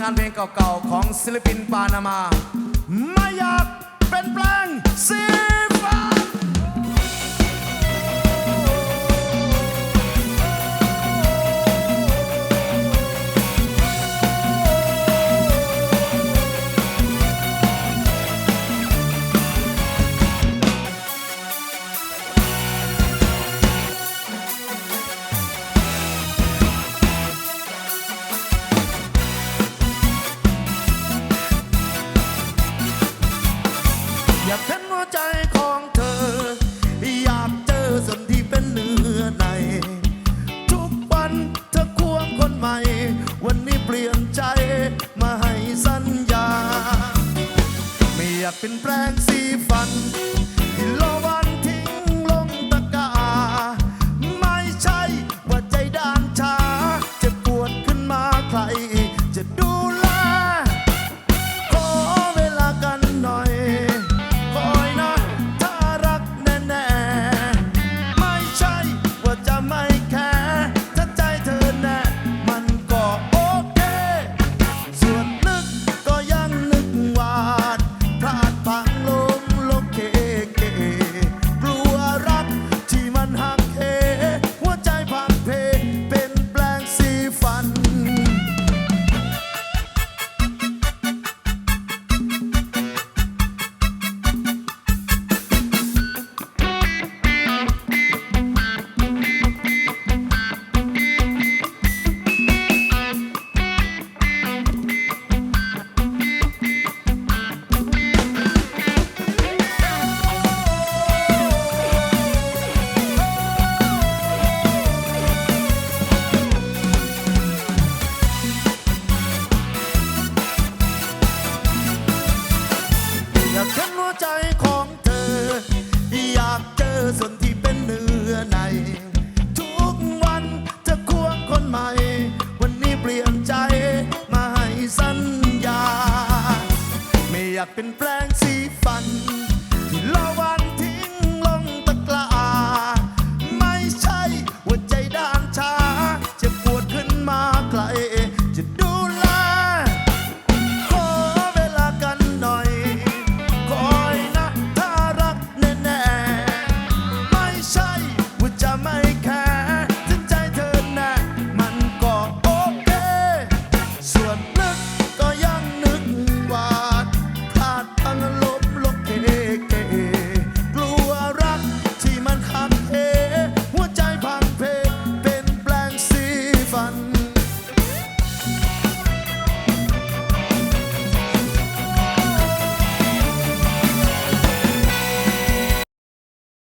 งานเพลงเก่าๆของศิลปินปานามา มายาก ยากเปลี่ยนแปลง ใหม่ วันนี้เปลี่ยนใจมาให้สัญญา ไม่อยากเป็นแปลง